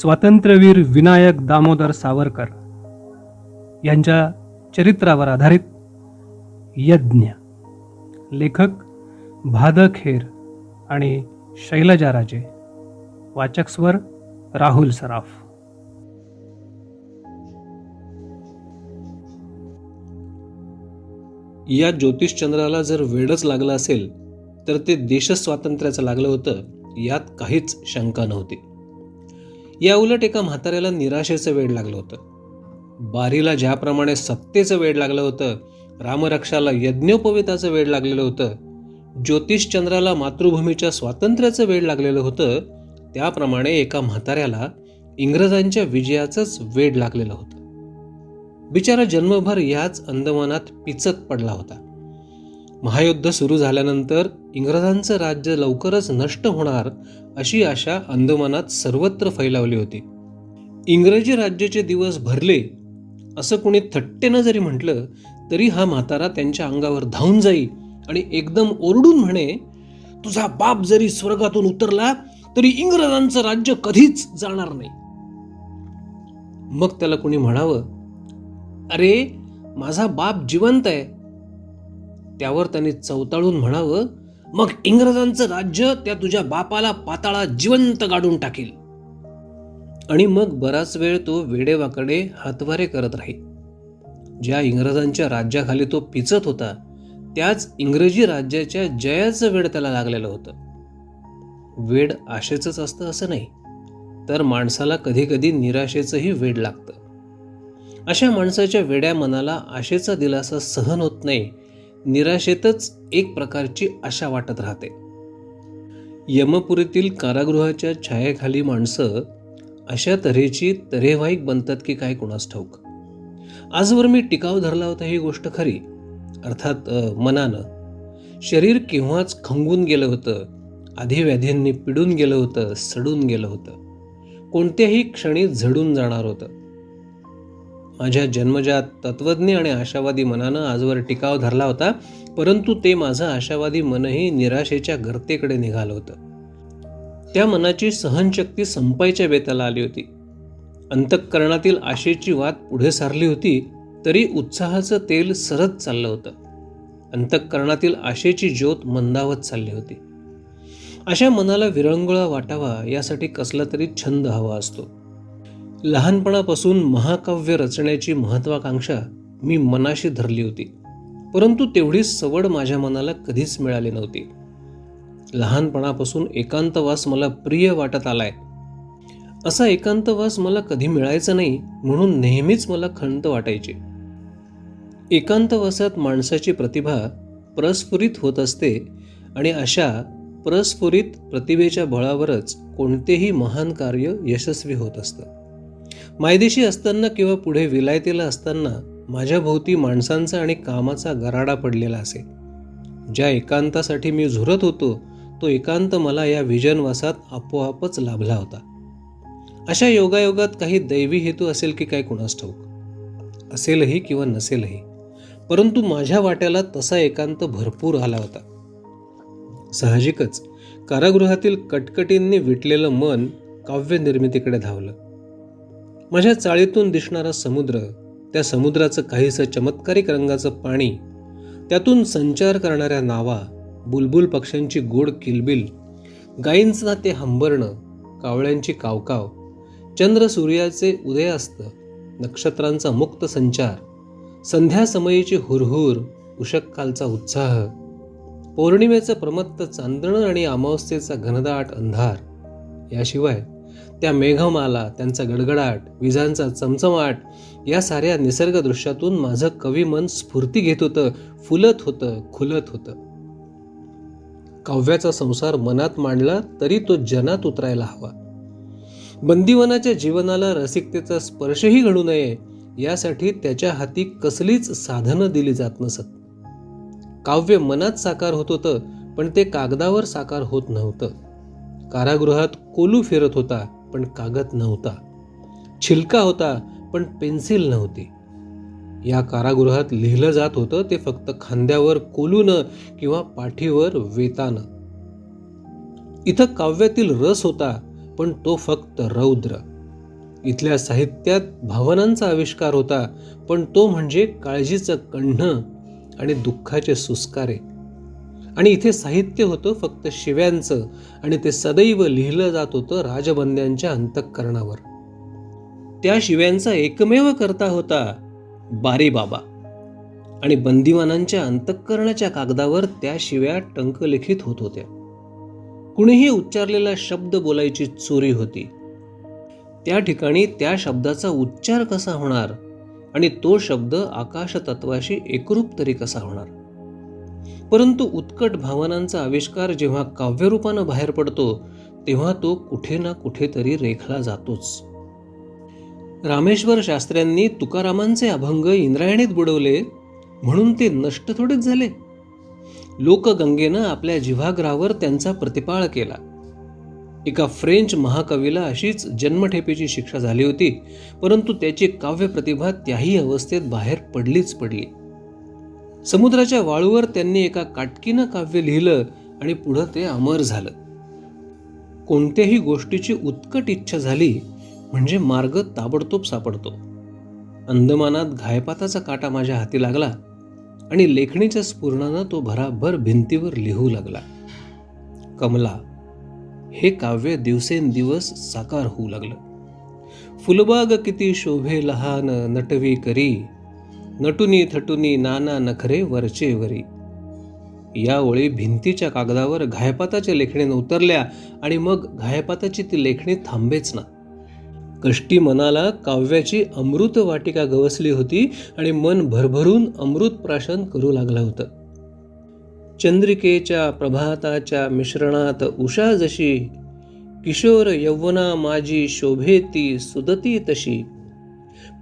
स्वातंत्र्यवीर विनायक दामोदर सावरकर यांच्या चरित्रावर आधारित यज्ञ. लेखक भादखेर आणि शैलजा राजे. वाचक स्वर राहुल सराफ. या ज्योतिषचंद्राला जर वेळच लागलं असेल तर ते देशस्वातंत्र्याचं लागलं होतं यात काहीच शंका नव्हती. या उलट एका म्हाताऱ्याला निराशेचं वेड लागलं होतं. बारीला ज्याप्रमाणे सत्तेचं वेड लागलं होतं रामरक्षाला यज्ञोपवेताचं वेड लागलेलं होतं ज्योतिषचंद्राला मातृभूमीच्या स्वातंत्र्याचं वेड लागलेलं होतं त्याप्रमाणे एका म्हाताऱ्याला इंग्रजांच्या विजयाचंच वेड लागलेलं होतं. बिचारा जन्मभर याच अंदमानात पिचत पडला होता. महायुद्ध सुरू झाल्यानंतर इंग्रजांचं राज्य लवकरच नष्ट होणार अशी आशा अंदमानात सर्वत्र फैलावली होती. इंग्रजी राज्याचे दिवस भरले असं कुणी थट्टेनं जरी म्हटलं तरी हा म्हातारा त्यांच्या अंगावर धावून जाई आणि एकदम ओरडून म्हणे तुझा बाप जरी स्वर्गातून उतरला तरी इंग्रजांचं राज्य कधीच जाणार नाही. मग त्याला कुणी म्हणावं अरे माझा बाप जिवंत आहे. त्यावर त्याने चवताळून म्हणावं मग इंग्रजांचं राज्य त्या तुझ्या बापाला पाताळा जिवंत गाडून टाकेल. आणि मग बराच वेळ तो वेडेवाकडे हातवारे करत राही ज्या इंग्रजांच्या राज्याखाली तो पिचत होता त्याच इंग्रजी राज्याच्या जयाचं वेड त्याला लागलेलं होतं. वेड आशेचंच असतं असं नाही तर माणसाला कधी कधी निराशेचंही वेड लागतं. अशा माणसाच्या वेड्या मनाला आशेचा दिलासा सहन होत नाही निराशेतच एक प्रकारची आशा वाटत राहते. यमपुरीतील कारागृहाच्या छायेखाली माणसं अशा तऱ्हेची तरेवाईक बनतात की काय कुणास ठाऊक. आजवर मी टिकाव धरला होता ही गोष्ट खरी. अर्थात मनानं. शरीर केव्हाच खंगून गेलं होतं आधीव्याधींनी पिडून गेलं होतं सडून गेलं होतं. कोणत्याही क्षणी झडून जाणार होतं. माझ्या जन्मजात तत्वज्ञ आणि आशावादी मनानं आजवर टिकाव धरला होता परंतु ते माझं आशावादी मनही निराशेच्या गर्तेकडे निघालं होतं. त्या मनाची सहनशक्ती संपायच्या बेताला आली होती. अंतःकरणातील आशेची वात पुढे सारली होती तरी उत्साहाचं तेल सरत चाललं होतं. अंतःकरणातील आशेची ज्योत मंदावत चालली होती. अशा मनाला विरंगुळा वाटावा यासाठी कसला तरी छंद हवा असतो. लहानपणापासून महाकाव्य रचण्याची महत्वाकांक्षा मी मनाशी धरली होती. परंतु तेवढी सवड माझ्या मनाला कधीच मिळाली नव्हती. लहानपणापासून एकांतवास मला प्रिय वाटत आलाय. असा एकांतवास मला कधी मिळायचा नाही म्हणून नेहमीच मला खंत वाटायची. एकांतवासात माणसाची प्रतिभा प्रस्फुरित होत असते आणि अशा प्रस्फुरित प्रतिभेच्या बळावरच कोणतेही महान कार्य यशस्वी होत असतं. मायदेशी असताना किंवा पुढे विलायतीला असताना माझ्या भोवती माणसांचा आणि कामाचा गराडा पडलेला असे. ज्या एकांतासाठी मी झुरत होतो तो एकांत मला या विजनवासात आपोआपच लाभला होता. अशा योगायोगात काही दैवी हेतू असेल की काय कुणास ठाऊक? असेलही किंवा नसेलही. परंतु माझ्या वाट्याला तसा एकांत भरपूर आला होता. साहजिकच कारागृहातील कटकटींनी विटलेलं मन काव्यनिर्मितीकडे धावलं. माझ्या चाळीतून दिसणारा समुद्र त्या समुद्राचं काहीसं चमत्कारिक रंगाचं पाणी त्यातून संचार करणाऱ्या नावा बुलबुल पक्ष्यांची गोड किलबिल गायींचं ते हंबरणं कावळ्यांची कावकाव चंद्र सूर्याचे उदयास्त नक्षत्रांचा मुक्त संचार संध्यासमयीची हुरहुर उषक्कालचा उत्साह पौर्णिमेचं प्रमत्त चांदणं आणि अमावस्येचा घनदाट अंधार याशिवाय त्या मेघमाला त्यांचा गडगडाट विजांचा चमचमाट या साऱ्या निसर्ग दृश्यातून माझं कवी मन स्फूर्ती घेत होतं फुलत होतं खुलत होतं. काव्याचा संसार मनात मांडला तरी तो जनात उतरायला हवा. बंदीवनाच्या जीवनाला रसिकतेचा स्पर्शही घडू नये यासाठी त्याच्या हाती कसलीच साधनं दिली जात नसत. काव्य मनात साकार होत होतं पण ते कागदावर साकार होत नव्हतं. कारागृहात कोलू फिरत होता पण कागद नव्हता. छिलका होता पण पेन्सिल नव्हती. या कारागृहात लिहिलं जात होतं ते फक्त खांद्यावर कोलूनं किंवा पाठीवर वेतानं. इथं काव्यातील रस होता पण तो फक्त रौद्र. इथल्या साहित्यात भावनांचा आविष्कार होता पण तो म्हणजे काळजीचं कण्हं आणि दुःखाचे सुस्कारे. आणि इथे साहित्य होतं फक्त शिव्यांचं. आणि ते सदैव लिहिलं जात होतं राजबंद्यांच्या अंतःकरणावर. त्या शिव्यांचा एकमेव करता होता बारे बाबा. आणि बंदिवानांच्या अंतःकरणाच्या कागदावर त्या शिव्या टंकलिखित होत होत्या. कुणीही उच्चारलेला शब्द बोलायची चोरी होती. त्या ठिकाणी त्या शब्दाचा उच्चार कसा होणार? आणि तो शब्द आकाश तत्वाशी एकरूप तरी कसा होणार? परंतु उत्कट भावनांचा आविष्कार जेव्हा काव्यरूपानं बाहेर पडतो तेव्हा तो कुठे ना कुठेतरी रेखला जातोच. रामेश्वर शास्त्र्यांनी तुकारामांचे अभंग इंद्रायणीत बुडवले म्हणून ते नष्ट थोडेच झाले. लोकगंगेनं आपल्या जिव्हाग्रावर त्यांचा प्रतिपाळ केला. एका फ्रेंच महाकवीला अशीच जन्मठेपेची शिक्षा झाली होती परंतु त्याची काव्य प्रतिभा त्याही अवस्थेत बाहेर पडलीच पडली. समुद्राच्या वाळूवर त्यांनी एका काटकीनं काव्य लिहिलं आणि पुढं ते अमर झालं. कोणत्याही गोष्टीची उत्कट इच्छा झाली म्हणजे मार्ग ताबडतोब सापडतो. अंदमानात घायपाताचा काटा माझ्या हाती लागला आणि लेखणीच्या स्फुरणानं तो भराभर भिंतीवर लिहू लागला. कमला हे काव्य दिवसेंदिवस साकार होऊ लागलं. फुलबाग किती शोभे लहान नटवी करी नटुनी थटुनी नाना नखरे वरचे वरी. या ओळी भिंतीच्या कागदावर घायपाताच्या लेखणीनं उतरल्या आणि मग घायपाताची ती लेखणी थांबेच ना. कष्टी मनाला काव्याची अमृत वाटिका गवसली होती आणि मन भरभरून अमृत प्राशन करू लागलं होतं. चंद्रिकेच्या प्रभाताच्या मिश्रणात उषा जशी किशोर यौवना माझी शोभेती सुदती तशी.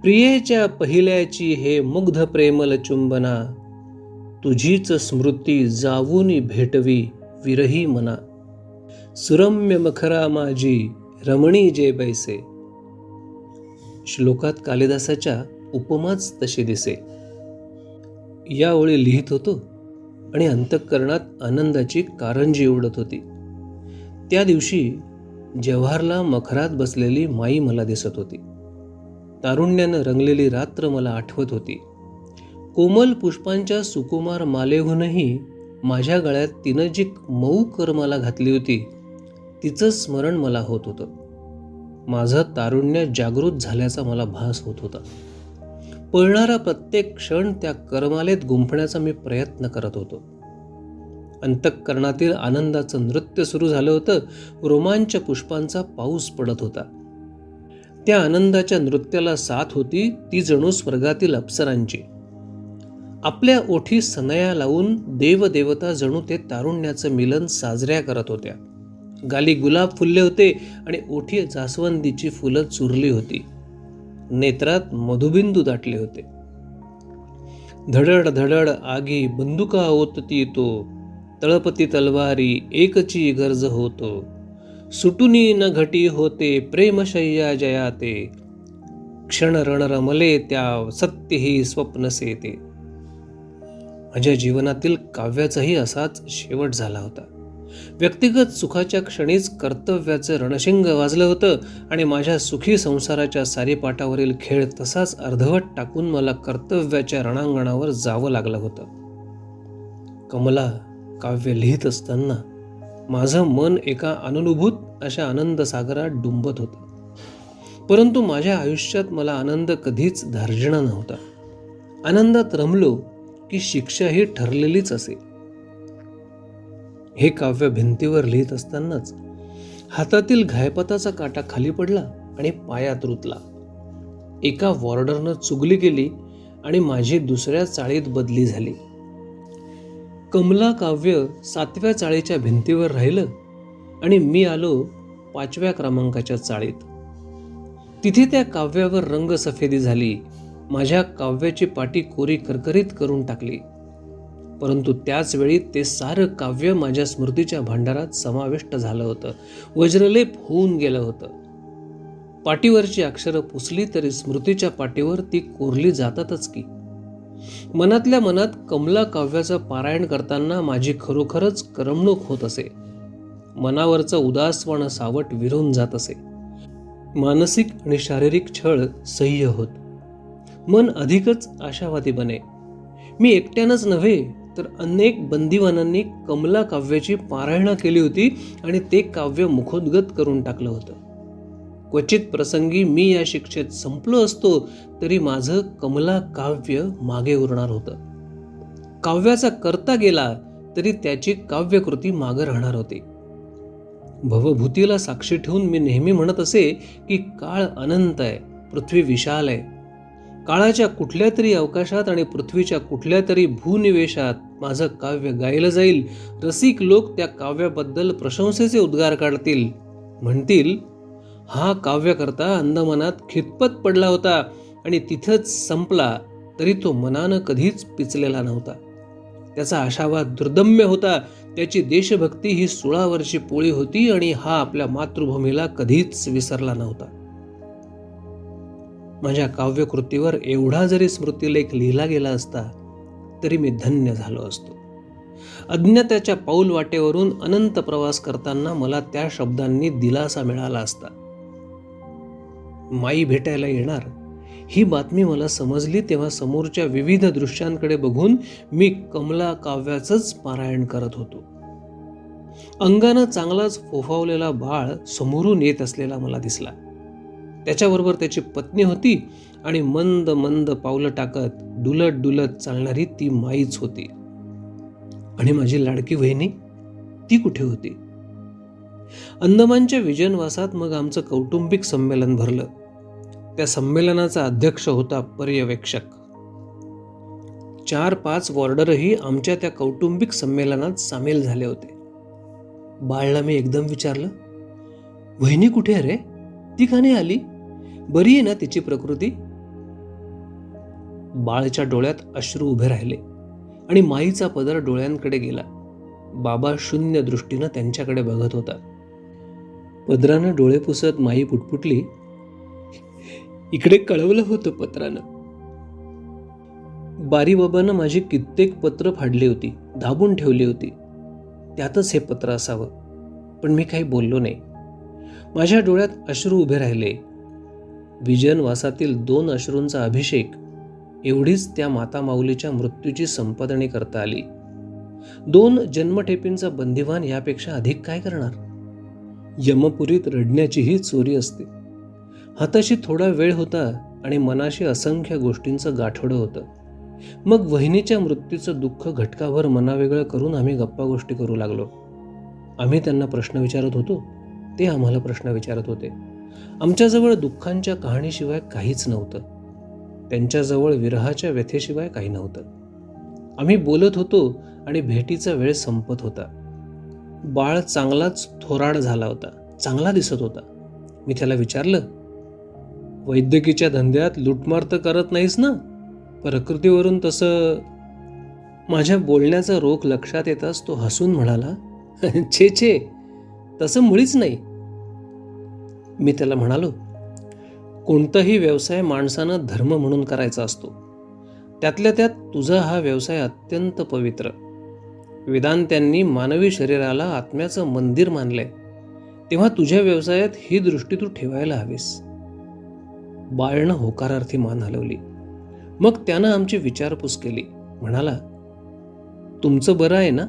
प्रियेच्या पहिल्याची हे मुग्ध प्रेमल चुंबना तुझीच स्मृती जाऊनी भेटवी विरही मना. सुरम्य मखरा माझी रमणी जे बैसे. श्लोकात कालिदासाच्या उपमाच तशी दिसे. या ओळी लिहित होतो आणि अंतःकरणात आनंदाची कारंजी उडत होती. त्या दिवशी जव्हारला मखरात बसलेली माई मला दिसत होती. तारुण्यानं रंगलेली रात्र मला आठवत होती. कोमल पुष्पांच्या सुकुमार मालेहूनही माझ्या गळ्यात तिनं जी मऊ कर मला घातली होती तिचं स्मरण मला होत होतं. माझं तारुण्य जागृत झाल्याचा मला भास होत होता. पळणारा प्रत्येक क्षण त्या करमालेत गुंफण्याचा मी प्रयत्न करत होतो. अंतःकरणातील आनंदाचं नृत्य सुरू झालं होतं रोमांच पुष्पांचा पाऊस पडत होता. त्या आनंदाच्या नृत्याला साथ होती ती जणू स्वर्गातील अप्सरांची. आपल्या ओठी सनया लावून देवदेवता जणू ते तारुण्याचं मिलन साजऱ्या करत होत्या. गाली गुलाब फुलले होते आणि ओठी जास्वंदीची फुलं चुरली होती. नेत्रात मधुबिंदू दाटले होते. धडड धडड आगी बंदुका ओतती तो तळपती तलवारी एकची गरज होतो. सुटुनी न घटी होते प्रेमशय्या जयाते. क्षण रण रमले त्या सत्यही स्वप्नसे ते माझ्या जीवनातील काव्याचाही असाच शेवट झाला होता. व्यक्तिगत सुखाच्या क्षणीच कर्तव्याचं रणशिंग वाजलं होतं आणि माझ्या सुखी संसाराच्या सारीपाठावरील खेळ तसाच अर्धवट टाकून मला कर्तव्याच्या रणांगणावर जावं लागलं होतं. कमला काव्य लिहित असताना माझं मन एका अनुभूत अशा आनंद सागरात डुंबत होतं. परंतु माझ्या आयुष्यात मला आनंद कधीच धार्जिणा नव्हता. आनंदात रमलो की शिक्षा ही ठरलेलीच असे हे काव्य भिंतीवर लिहित असतानाच हातातील घायपताचा काटा खाली पडला आणि पायात रुतला. एका वॉर्डरनं चुगली केली आणि माझी दुसऱ्या चाळीत बदली झाली. कमला काव्य सातव्या चाळीच्या भिंतीवर राहिलं आणि मी आलो पाचव्या क्रमांकाच्या चाळीत. तिथे त्या काव्यावर रंगसफेदी झाली. माझ्या काव्याची पाटी कोरी करकरीत करून टाकली. परंतु त्याच वेळी ते सारं काव्य माझ्या स्मृतीच्या भांडारात समाविष्ट झालं होतं. वज्रलेप होऊन गेलं होतं. पाटीवरची अक्षरं पुसली तरी स्मृतीच्या पाटीवर ती कोरली जातातच की. मनातल्या मनात कमला काव्याचं पारायण करताना माझी खरोखरच करमणूक होत असे. मनावरचं उदासपण सावट विरून जात असे. मानसिक आणि शारीरिक छळ सह्य होत. मन अधिकच आशावादी बने. मी एकट्यानंच नव्हे तर अनेक बंदिवानांनी कमला काव्याची पारायणा केली होती आणि ते काव्य मुखोद्गत करून टाकलं होतं. क्वचित प्रसंगी मी या शिक्षेत संपलो असतो तरी माझं कमला काव्य मागे उरणार होतं. काव्याचा करता गेला तरी त्याची काव्यकृती मागे राहणार होती. भवभूतीला साक्षी ठेवून मी नेहमी म्हणत असे की काळ अनंत आहे पृथ्वी विशाल आहे. काळाच्या कुठल्या तरी अवकाशात आणि पृथ्वीच्या कुठल्या तरी भूनिवेशात माझं काव्य गायलं जाईल. रसिक लोक त्या काव्याबद्दल प्रशंसेचे उद्गार काढतील. म्हणतील हा काव्यकर्ता अंदमनात खितपत पडला होता आणि तिथंच संपला तरी तो मनानं कधीच पिचलेला नव्हता. त्याचा आशावाद दुर्दम्य होता त्याची देशभक्ती ही सोळावरची पोळी होती आणि हा आपल्या मातृभूमीला कधीच विसरला नव्हता. माझ्या काव्यकृतीवर एवढा जरी स्मृतिलेख लिहिला गेला असता तरी मी धन्य झालो असतो. अज्ञाताच्या पाऊल वाटेवरून अनंत प्रवास करताना मला त्या शब्दांनी दिलासा मिळाला असता. माई भेटायला येणार? ही बातमी मला समजली तेव्हा समोरच्या विविध दृश्यांकडे बघून मी कमला काव्याचंच पारायण करत होतो. अंगानं चांगलाच फोफावलेला बाळ समोरून येत असलेला मला दिसला. त्याच्याबरोबर त्याची पत्नी होती आणि मंद मंद पावलं टाकत डुलत डुलत चालणारी ती माईच होती. आणि माझी लाडकी वहिनी ती कुठे होती? अंदमानच्या विजनवासात मग आमचं कौटुंबिक संमेलन भरलं. त्या संमेलनाचा अध्यक्ष होता पर्यवेक्षक. चार पाच वॉर्डरही आमच्या त्या कौटुंबिक संमेलनात सामील झाले होते. बाळला मी एकदम विचारलं वहिनी कुठे अरे ती का नाही आली? बरी आहे ना तिची प्रकृती? बाळच्या डोळ्यात अश्रू उभे राहिले आणि माईचा पदर डोळ्यांकडे गेला. बाबा शून्य दृष्टीनं त्यांच्याकडे बघत होता. पदरानं डोळे पुसत माई पुटपुटली. इकडे कळवलं होतं पत्रानं बारीबाबानं माझी कित्येक पत्र फाडली होती दाबून ठेवली होती. त्यातच हे पत्र असावं पण मी काही बोललो नाही. माझ्या डोळ्यात अश्रू उभे राहिले. विजन वासातील दोन अश्रूंचा अभिषेक एवढीच त्या माता माऊलीच्या मृत्यूची संपादने करता आली. दोन जन्मठेपींचा बंदिवान यापेक्षा अधिक काय करणार? यमपुरीत रडण्याचीही चोरी असते. हाताशी थोडा वेळ होता आणि मनाशी असंख्य गोष्टींचं गाठोडं होतं. मग वहिनीच्या मृत्यूचं दुःख घटकाभर मनावेगळं करून आम्ही गप्पा गोष्टी करू लागलो. आम्ही त्यांना प्रश्न विचारत होतो. ते आम्हाला प्रश्न विचारत होते. आमच्याजवळ दुःखांच्या कहाणीशिवाय काहीच नव्हतं. त्यांच्याजवळ विरहाच्या व्यथेशिवाय काही नव्हतं. आम्ही बोलत होतो आणि भेटीचा वेळ संपत होता. बाळ चांगलाच थोराड झाला होता. चांगला दिसत होता. मी त्याला विचारलं वैद्यकीच्या धंद्यात लुटमार तर करत नाहीस ना? प्रकृतीवरून तसं माझ्या बोलण्याचा रोख लक्षात येताच तो हसून म्हणाला छे छे तसं मुळीच नाही. मी त्याला म्हणालो कोणताही व्यवसाय माणसानं धर्म म्हणून करायचा असतो. त्यातल्या त्यात तुझा हा व्यवसाय अत्यंत पवित्र. वेदांत्यांनी मानवी शरीराला आत्म्याचं मंदिर मानलंय. तेव्हा तुझ्या व्यवसायात ही दृष्टी तू ठेवायला हवीस. बाळनं होकारार्थी मान हलवली. मग त्यानं आमची विचारपूस केली. म्हणाला तुमचं बरं आहे ना?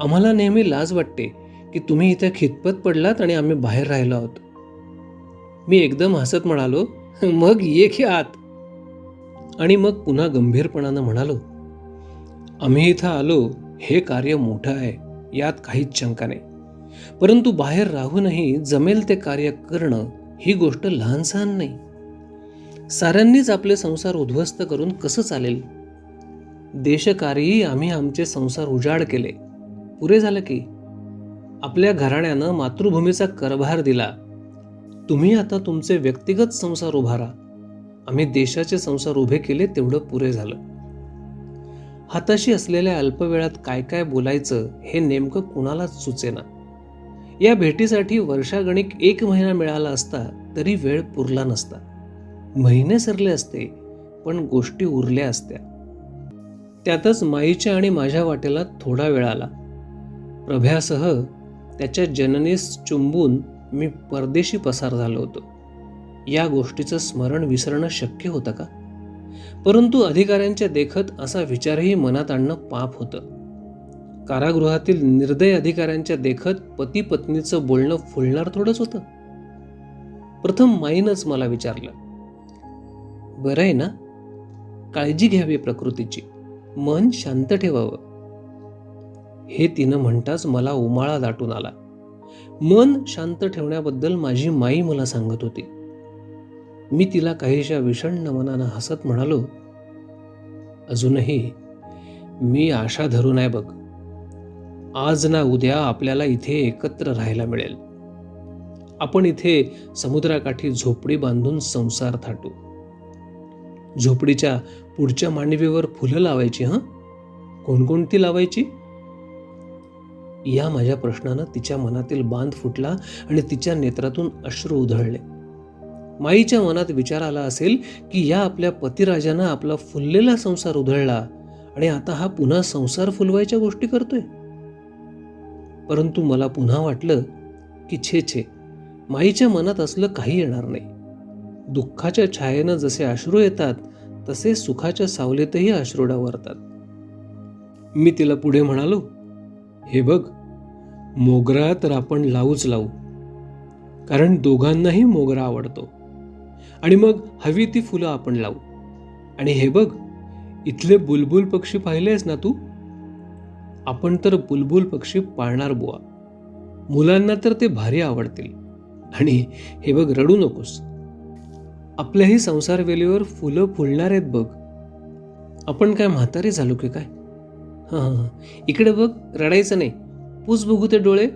आम्हाला नेहमी लाज वाटते की तुम्ही इथे खितपत पडलात आणि आम्ही बाहेर राहिलो आहोत. मी एकदम हसत म्हणालो मग ये की आत. आणि मग पुन्हा गंभीरपणानं म्हणालो आम्ही इथं आलो हे कार्य मोठं आहे यात काहीच शंका नाही. परंतु बाहेर राहूनही जमेल ते कार्य करणं ही गोष्ट लहानसहान नाही. साऱ्यांनीच आपले संसार उद्ध्वस्त करून कसं चालेल? देशकार्यही आम्ही आमचे संसार उजाड केले. पुरे झालं की? आपल्या घराण्यानं मातृभूमीचा करभार दिला. तुम्ही आता तुमचे व्यक्तिगत संसार उभारा. आम्ही देशाचे संसार उभे केले तेवढं पुरे झालं. हाताशी असलेल्या अल्पवेळात काय काय बोलायचं हे नेमकं कुणालाच सुचेना. या भेटीसाठी वर्षागणिक एक महिना मिळाला असता तरी वेळ पुरला नसता. महिने सरले असते पण गोष्टी उरल्या असत्या. त्यातच माईच्या आणि माझ्या वाटेला थोडा वेळ आला. प्रभ्यासह त्याच्या जननीस चुंबून मी परदेशी पसार झालो होतो. या गोष्टीचं स्मरण विसरणं शक्य होतं का? परंतु अधिकाऱ्यांच्या देखत असा विचारही मनात आणणं पाप होतं. कारागृहातील निर्दय अधिकाऱ्यांच्या देखत पती पत्नीचं बोलणं फुलणार थोडंच होतं. प्रथम माईनच मला विचारलं बरं आहे ना? काळजी घ्यावी प्रकृतीची. मन शांत ठेवावं. हे तिनं म्हणताच मला उमाळा दाटून आला. मन शांत ठेवण्याबद्दल माझी माई मला सांगत होती. मी तिला काहीशा विषण्ण मनानं हसत म्हणालो अजूनही मी आशा धरून आहे बघ. आज ना उद्या आपल्याला इथे एकत्र राहायला मिळेल. आपण इथे समुद्राकाठी झोपडी बांधून संसार थाटू. झोपडीच्या पुढच्या मांडवीवर फुलं लावायची हं? कोणकोणती लावायची? या माझ्या प्रश्नानं तिच्या मनातील बांध फुटला आणि तिच्या नेत्रातून अश्रू उधळले. माईच्या मनात विचार आला असेल की या आपल्या पतिराजानं आपला फुललेला संसार उधळला आणि आता हा पुन्हा संसार फुलवायच्या गोष्टी करतोय. परंतु मला पुन्हा वाटलं की छे छे माईच्या मनात असलं काही येणार नाही. दुःखाच्या छायेनं जसे अश्रू येतात तसे सुखाच्या सावलीतही अश्रू डावरतात. मी तिला पुढे म्हणालो हे बघ मोगरा तर आपण लावूच लावू कारण दोघांनाही मोगरा आवडतो. आणि मग हवी ती फुलं आपण लावू. आणि हे बघ इथले बुलबुल पक्षी पाहिलेस ना तू? आपण तर बुलबुल पक्षी पाळणार बुवा. मुलांना तर ते भारी आवडतील. आणि हे बघ रडू नकोस. आपल्याही संसार वेलीवर फुलं फुलणार आहेत बघ. आपण काय म्हातारे झालो की काय? हां हां. इकडे बघ रडायचं नाही. पूस बघू ते डोळे.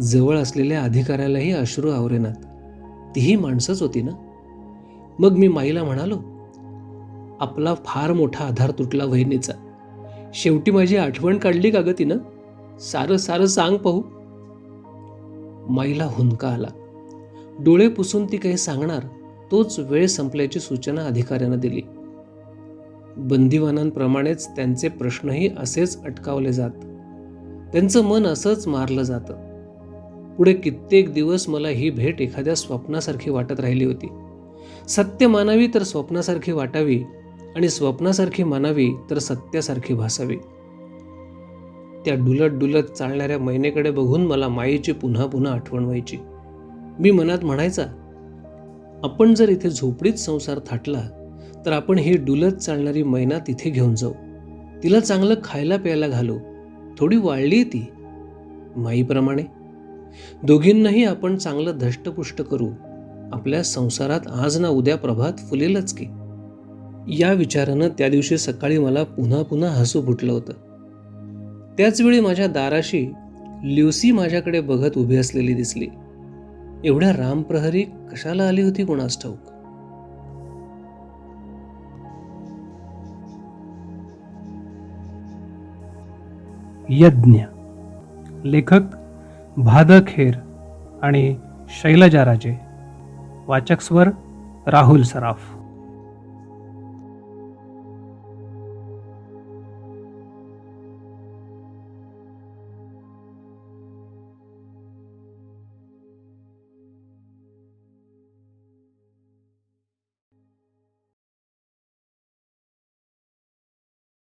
जवळ असलेल्या अधिकाऱ्यालाही अश्रू आवरेनात. तीही माणसंच होती ना? मग मी माईला म्हणालो आपला फार मोठा आधार तुटला वहिनीचा. शेवटी माझी आठवण काढली का ग तिनं? सारं सारं सांग पाहू. माईला हुंदका आला. डोळे पुसून ती काही सांगणार तोच वेळ संपल्याची सूचना अधिकाऱ्यानं दिली. बंदिवानांप्रमाणेच त्यांचे प्रश्नही असेच अटकावले जात. त्यांचं मन असंच मारलं जातं. पुढे कित्येक दिवस मला ही भेट एखाद्या स्वप्नासारखी वाटत राहिली होती. सत्य मानावी तर स्वप्नासारखी वाटावी आणि स्वप्नासारखी मानावी तर सत्यासारखी भासावी. त्या डुलत डुलत चालणाऱ्या मैनेकडे बघून मला मायेची पुन्हा पुन्हा आठवण व्हायची. मी मनात म्हणायचा आपण जर इथे झोपडीत संसार थाटला तर आपण ही डुलत चालणारी मैना तिथे घेऊन जाऊ. तिला चांगलं खायला प्यायला घालू. थोडी वाळली ती. माईप्रमाणे. दोघींनाही आपण चांगलं धष्टपुष्ट करू. आपल्या संसारात आज ना उद्या प्रभात फुलेलच की. या विचारानं त्या दिवशी सकाळी मला पुन्हा पुन्हा हसू फुटलं होतं. त्याचवेळी माझ्या दाराशी ल्युसी माझ्याकडे बघत उभी असलेली दिसली. एवढ्या रामप्रहरी कशाला आली होती कोणास ठाऊक? यज्ञ. लेखक भाद खेर आणि शैलजा राजे वाचक स्वर राहुल सराफ.